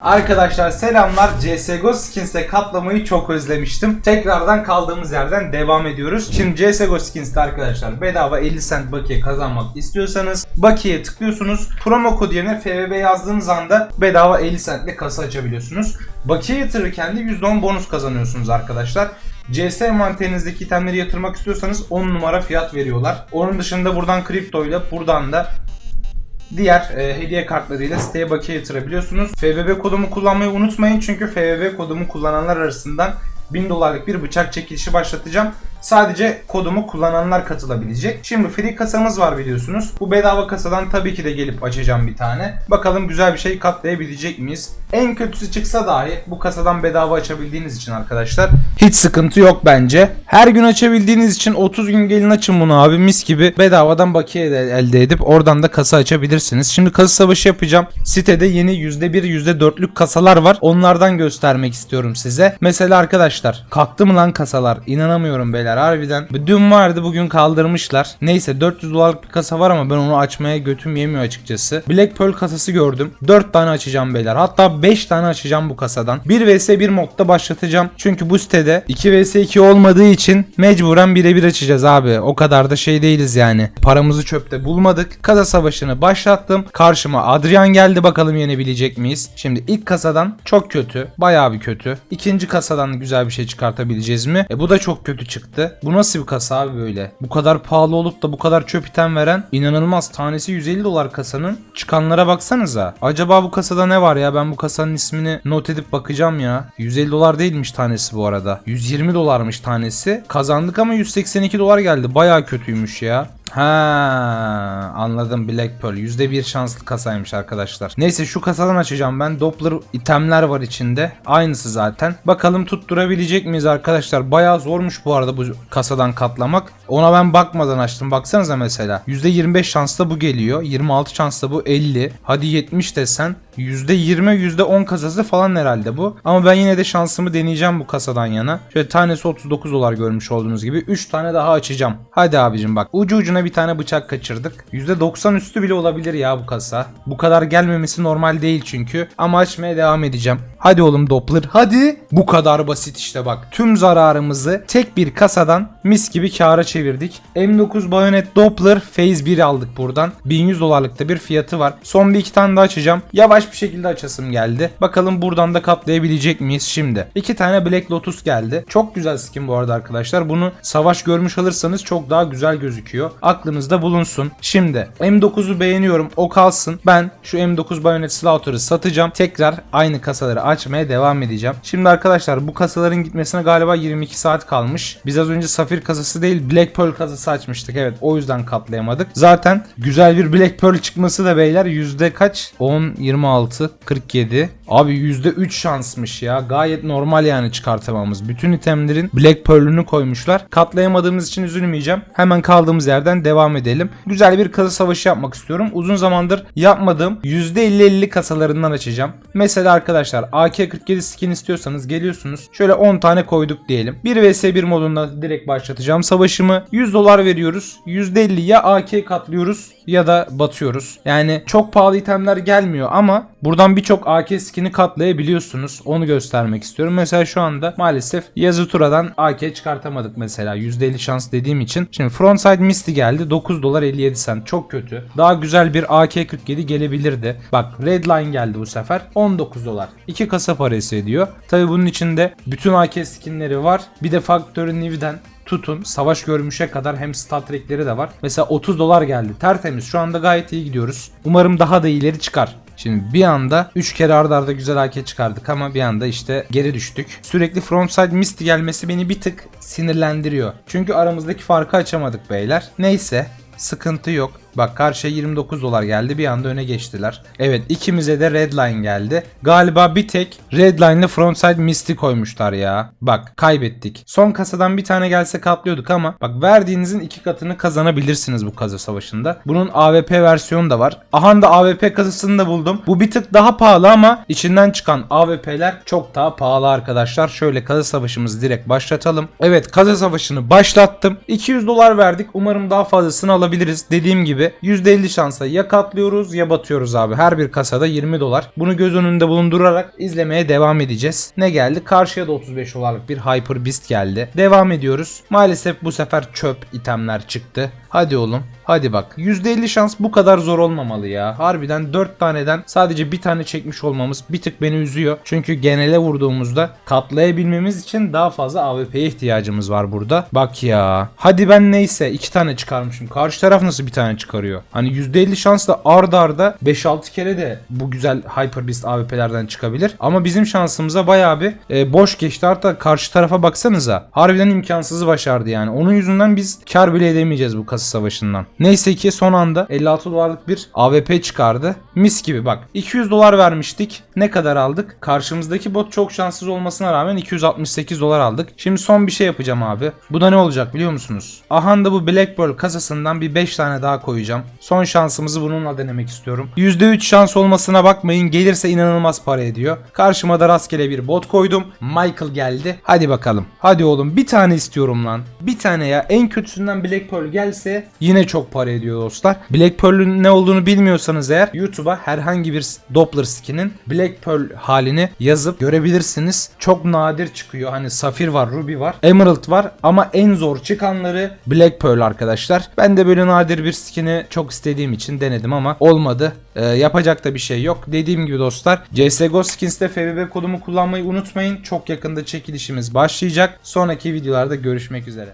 Arkadaşlar selamlar. CSGO Skins'te katlamayı çok özlemiştim. Tekrardan kaldığımız yerden devam ediyoruz. Şimdi CSGO Skins'te arkadaşlar bedava 50 cent bakiye kazanmak istiyorsanız bakiyeye tıklıyorsunuz. Promo kod yerine FVB yazdığınız anda bedava 50 centle kasa açabiliyorsunuz. Bakiye yatırırken de %10 bonus kazanıyorsunuz arkadaşlar. CS envanterinizdeki itemleri yatırmak istiyorsanız 10 numara fiyat veriyorlar. Onun dışında buradan kripto ile buradan da diğer e, hediye kartlarıyla siteye bakiye yatırabiliyorsunuz. FBB kodumu kullanmayı unutmayın çünkü FBB kodumu kullananlar arasından 1000 dolarlık bir bıçak çekilişi başlatacağım. Sadece kodumu kullananlar katılabilecek. Şimdi free kasamız var biliyorsunuz. Bu bedava kasadan tabii ki de gelip açacağım bir tane. Bakalım güzel bir şey katlayabilecek miyiz? En kötüsü çıksa dahi bu kasadan bedava açabildiğiniz için arkadaşlar hiç sıkıntı yok bence. Her gün açabildiğiniz için 30 gün gelin açın bunu abi mis gibi bedavadan bakiye de elde edip oradan da kasa açabilirsiniz. Şimdi kasa savaşı yapacağım. Sitede yeni %1 %4'lük kasalar var. Onlardan göstermek istiyorum size. Mesela arkadaşlar kalktı mı lan kasalar? İnanamıyorum beyler harbiden. Dün vardı bugün kaldırmışlar. Neyse 400 dolarlık bir kasa var ama ben onu açmaya götüm yemiyor açıkçası. Black Pearl kasası gördüm. 4 tane açacağım beyler. Hatta 5 tane açacağım bu kasadan. 1 vs 1 modda başlatacağım. Çünkü bu sitede 2 vs 2 olmadığı için mecburen birebir açacağız abi. O kadar da şey değiliz yani. Paramızı çöpte bulmadık. Kasa savaşını başlattım. Karşıma Adrian geldi bakalım yenebilecek miyiz? Şimdi ilk kasadan çok kötü. Bayağı bir kötü. İkinci kasadan güzel bir şey çıkartabileceğiz mi? E bu da çok kötü çıktı. Bu nasıl bir kasa abi böyle? Bu kadar pahalı olup da bu kadar çöp item veren inanılmaz. Tanesi 150 dolar kasanın. Çıkanlara baksanıza. Acaba bu kasada ne var ya? Ben bu kasanın ismini not edip bakacağım ya. 150 dolar değilmiş tanesi bu arada. 120 dolarmış tanesi. Kazandık ama 182 dolar geldi. Bayağı kötüymüş ya. Ha anladım Black Pearl. %1 şanslı kasaymış arkadaşlar. Neyse şu kasadan açacağım ben. Doppler itemler var içinde. Aynısı zaten. Bakalım tutturabilecek miyiz arkadaşlar? Bayağı zormuş bu arada bu kasadan katlamak. Ona ben bakmadan açtım. Baksanıza mesela. %25 şansla bu geliyor. 26 şansla bu 50. Hadi 70 desen. %20 %10 kasası falan herhalde bu. Ama ben yine de şansımı deneyeceğim bu kasadan yana. Şöyle tanesi 39 dolar görmüş olduğunuz gibi. 3 tane daha açacağım. Hadi abicim bak. Ucu ucuna bir tane bıçak kaçırdık. %90 üstü bile olabilir ya bu kasa. Bu kadar gelmemesi normal değil çünkü. Ama açmaya devam edeceğim. Hadi oğlum Doppler hadi. Bu kadar basit işte bak. Tüm zararımızı tek bir kasadan mis gibi kâra çevirdik. M9 Bayonet Doppler Phase 1 aldık buradan. 1100 dolarlık da bir fiyatı var. Son bir iki tane daha açacağım. Yavaş bir şekilde açasım geldi. Bakalım buradan da katlayabilecek miyiz şimdi. İki tane Black Lotus geldi. Çok güzel skin bu arada arkadaşlar. Bunu savaş görmüş alırsanız çok daha güzel gözüküyor. Aklınızda bulunsun. Şimdi M9'u beğeniyorum. O kalsın. Ben şu M9 Bayonet Slaughter'ı satacağım. Tekrar aynı kasaları açmaya devam edeceğim. Şimdi arkadaşlar bu kasaların gitmesine galiba 22 saat kalmış. Biz az önce Safir kasası değil Black Pearl kasası açmıştık. Evet o yüzden katlayamadık. Zaten güzel bir Black Pearl çıkması da beyler yüzde kaç? 10, 26, 47. Abi yüzde 3 şansmış ya. Gayet normal yani çıkartamamız. Bütün itemlerin Black Pearl'ünü koymuşlar. Katlayamadığımız için üzülmeyeceğim. Hemen kaldığımız yerden devam edelim. Güzel bir kasa savaşı yapmak istiyorum. Uzun zamandır yapmadığım %50-50 kasalarından açacağım. Mesela arkadaşlar AK-47 skin istiyorsanız geliyorsunuz. Şöyle 10 tane koyduk diyelim. 1 vs 1 modunda direkt başlatacağım savaşımı. 100 dolar veriyoruz. %50 ya AK katlıyoruz ya da batıyoruz. Yani çok pahalı itemler gelmiyor ama buradan birçok AK skin'i katlayabiliyorsunuz. Onu göstermek istiyorum. Mesela şu anda maalesef Yazı Tura'dan AK çıkartamadık mesela. %50 şans dediğim için. Şimdi Frontside Misty geldi. 9 dolar 57 cent. Çok kötü. Daha güzel bir AK-47 gelebilirdi. Bak Redline geldi bu sefer. 19 dolar. 2 kasa parası ediyor. Tabi bunun içinde bütün AK skinleri var. Bir de Factory New'den tutun savaş görmüşe kadar hem stat trackleri de var. Mesela 30 dolar geldi. Tertemiz. Şu anda gayet iyi gidiyoruz. Umarım daha da ileri çıkar. Şimdi bir anda 3 kere arda arda güzel AK çıkardık ama bir anda işte geri düştük. Sürekli frontside mist gelmesi beni bir tık sinirlendiriyor. Çünkü aramızdaki farkı açamadık beyler. Neyse sıkıntı yok. Bak karşıya 29 dolar geldi bir anda öne geçtiler. Evet ikimize de Redline geldi. Galiba bir tek Redline ile Frontside Misty koymuşlar ya. Bak kaybettik. Son kasadan bir tane gelse katlıyorduk ama bak verdiğinizin iki katını kazanabilirsiniz bu kasa savaşında. Bunun AWP versiyonu da var. Aha da AWP kasasını da buldum. Bu bir tık daha pahalı ama içinden çıkan AWP'ler çok daha pahalı arkadaşlar. Şöyle kasa savaşımızı direkt başlatalım. Evet kasa savaşını başlattım. 200 dolar verdik. Umarım daha fazlasını alabiliriz. Dediğim gibi gibi %50 şansla ya katlıyoruz ya batıyoruz abi. Her bir kasada 20 dolar. Bunu göz önünde bulundurarak izlemeye devam edeceğiz. Ne geldi? Karşıya da 35 dolarlık bir Hyper Beast geldi. Devam ediyoruz. Maalesef bu sefer çöp itemler çıktı. Hadi oğlum. Hadi bak. %50 şans bu kadar zor olmamalı ya. Harbiden 4 taneden sadece bir tane çekmiş olmamız bir tık beni üzüyor. Çünkü genele vurduğumuzda katlayabilmemiz için daha fazla AWP'ye ihtiyacımız var burada. Bak ya. Hadi ben neyse 2 tane çıkarmışım. Karşı taraf nasıl bir tane çıkarıyor? Hani %50 şansla ard arda 5-6 kere de bu güzel Hyper Beast AWP'lerden çıkabilir. Ama bizim şansımıza bayağı bir e, boş geçti. Hatta karşı tarafa baksanıza. Harbiden imkansızı başardı yani. Onun yüzünden biz kar bile edemeyeceğiz bu kasa savaşından. Neyse ki son anda 56 dolarlık bir AWP çıkardı. Mis gibi bak. 200 dolar vermiştik. Ne kadar aldık? Karşımızdaki bot çok şanssız olmasına rağmen 268 dolar aldık. Şimdi son bir şey yapacağım abi. Bu da ne olacak biliyor musunuz? Ahanda bu Black Pearl kasasından bir 5 tane daha koyacağım. Son şansımızı bununla denemek istiyorum. %3 şans olmasına bakmayın. Gelirse inanılmaz para ediyor. Karşıma da rastgele bir bot koydum. Michael geldi. Hadi bakalım. Hadi oğlum bir tane istiyorum lan. Bir tane ya. En kötüsünden Black Pearl gelse yine çok para ediyor dostlar. Black Pearl'ün ne olduğunu bilmiyorsanız eğer YouTube'a herhangi bir Doppler skin'in Black Pearl halini yazıp görebilirsiniz. Çok nadir çıkıyor. Hani Safir var, Ruby var, Emerald var ama en zor çıkanları Black Pearl arkadaşlar. Ben de böyle nadir bir skin'i çok istediğim için denedim ama olmadı. Ee, yapacak da bir şey yok. Dediğim gibi dostlar CSGO Skins'te FBB kodumu kullanmayı unutmayın. Çok yakında çekilişimiz başlayacak. Sonraki videolarda görüşmek üzere.